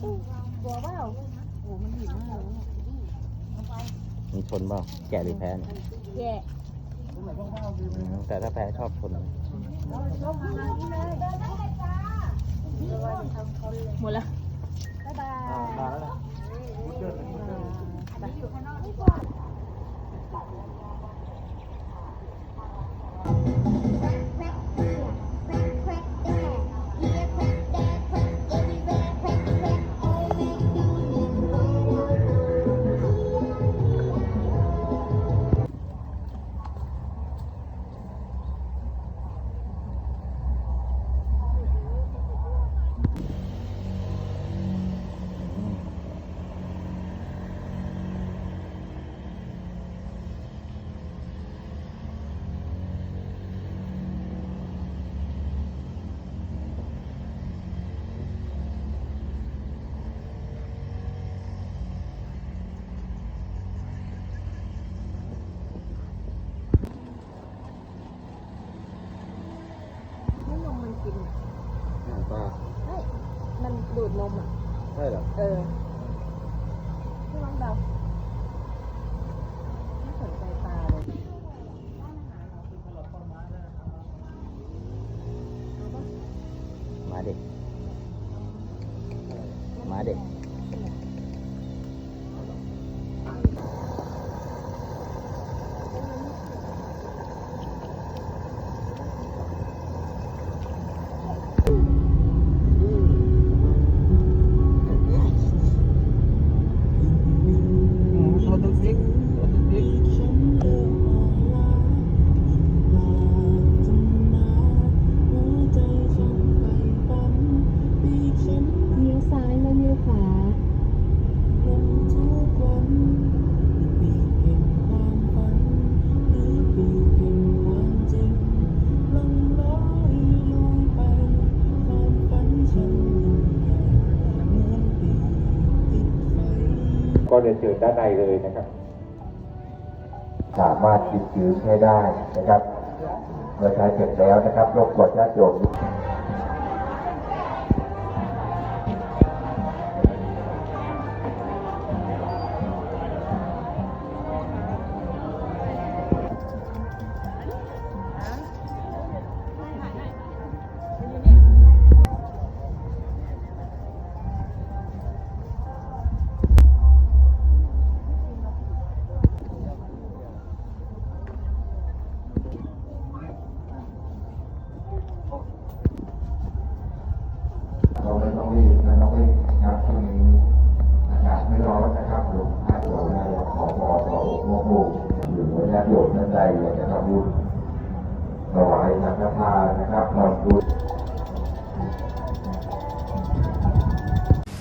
กลัวเปล่าโอ้มันหิวมากเลยมีชนเปล่าแกะหรือแพ้เนี่ยแย่อืมแต่ถ้าแพ้ชอบชนหมดแล้วบ๊ายบายมาแล้วนะให้ รียนเชิญด้านในเลยนะครับ สามารถหยิดยืมให้ได้นะครับเมื่อใช้เสร็จแล้วนะครับรบกวนญาติโยม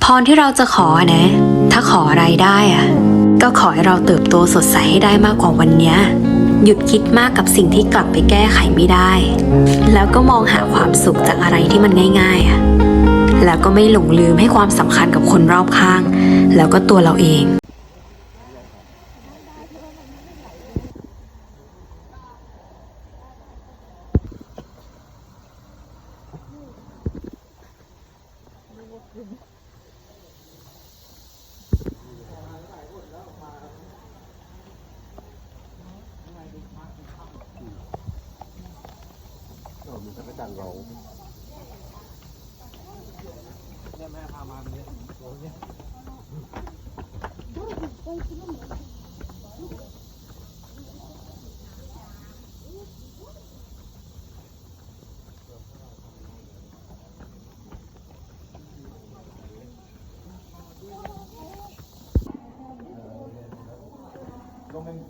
พรที่เราจะขอนะ ถ้าขออะไรได้อะก็ขอให้เราเติบโตสดใสให้ได้มากกว่าวันนี้หยุดคิดมากกับสิ่งที่กลับไปแก้ไขไม่ได้ แล้วก็มองหาความสุขจากอะไรที่มันง่ายๆอะแล้วก็ไม่หลงลืมให้ความสำคัญกับคนรอบข้าง แล้วก็ตัวเราเองมีจักรจันทร์เราเนี่ยแม่พามาเนี่ยโอ้ย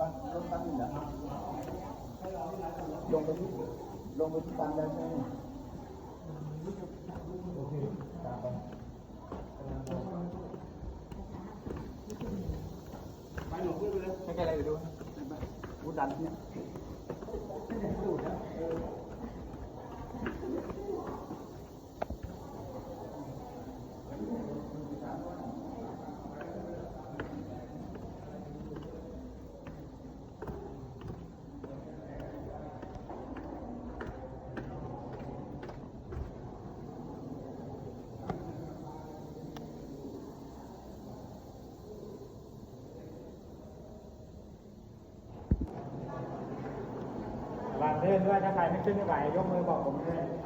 ลงไปนลงปันอยู่แล้วลงไปที่ลงไปที่ตันแล้วใช่ไหมไม่หลงขึ้นไปเลยไม่ใช่อะไรไปดูพูดดันที่ย ลื่อนด้วยถ้าใครไม่ขึ้นไม่ไหวยกมือบอกผมด้วย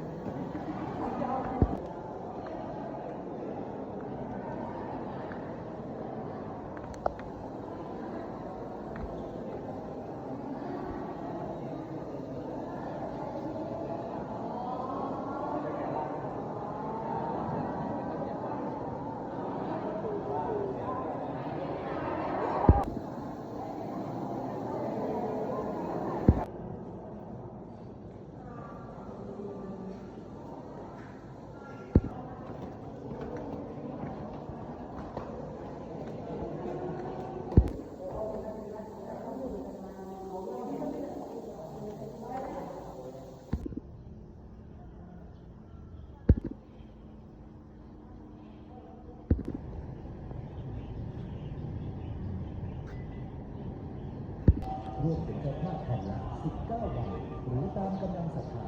ร่วมเป็นเจ้าภาพแผ่นละ 19บาทหรือตามกำลังศรัทธา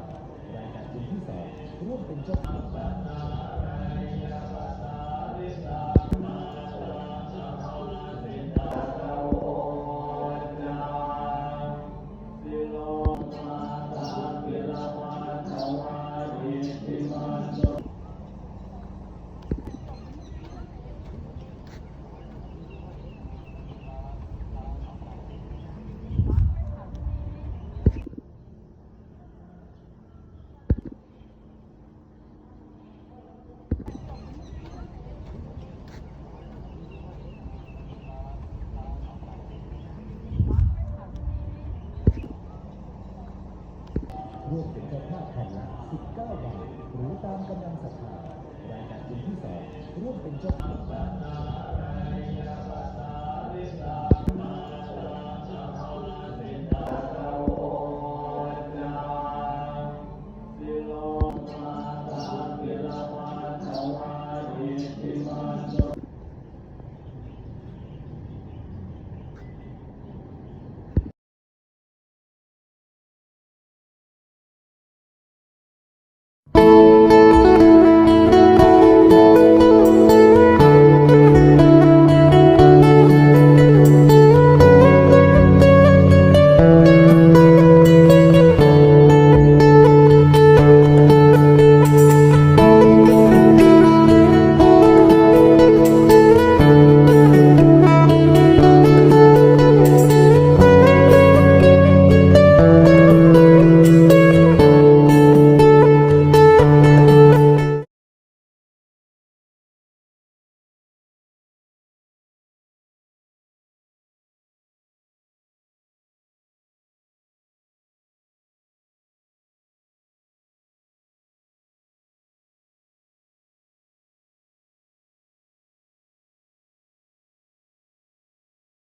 รายการบุญที่สองร่วมเป็นเจ้าภาพ ร่วมเป็นเจ้าภาพแผ่นละ 19 บาท หรือ ตามกำลังศรัทธารายการที่สองร่วมเป็นเจ้าภาพ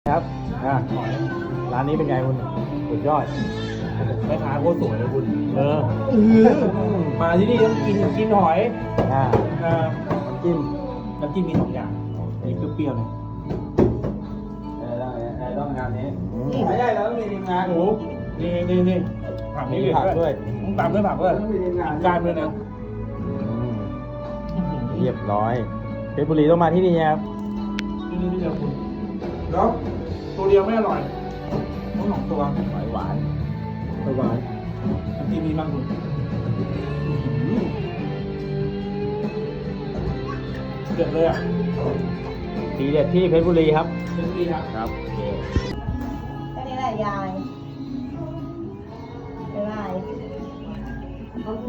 ครับอะร้านนี้เป็นไงคุณสุดยอดแม่ค้าโคตรสวยเลยคุณ เออมาที่นี่ต้องกินกินหอยอ่าเอ่อน้ำจิ้มน้ำจิ้มมีสองอย่างมีเปรี้ยวๆเลยเออต้องเออต้องงานนี้อืมไม่ใช่เราต้องมีทีมงานโอ้โหนี่นี่นี่ผักมีนี่ผักด้วยต้องตามด้วยผักด้วยต้องมีทีมงานกล้ารด้วยนะอืมเรียบร้อยเพชรบุรีต้องมาที่นี่ครับที่นี่ที่เดียวคุณ เนาะตัวเดียวไม่อร่อยต้องสองตัวหอยหวานไปหวานน้ำจิ้มมีบ้างคุณเดือดเลยอะทีเด็ดที่เพชรบุรีครับเป็นดีครับครับโอเคแค่นี้แหละยายบ๊ายบายโอเค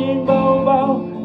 Bao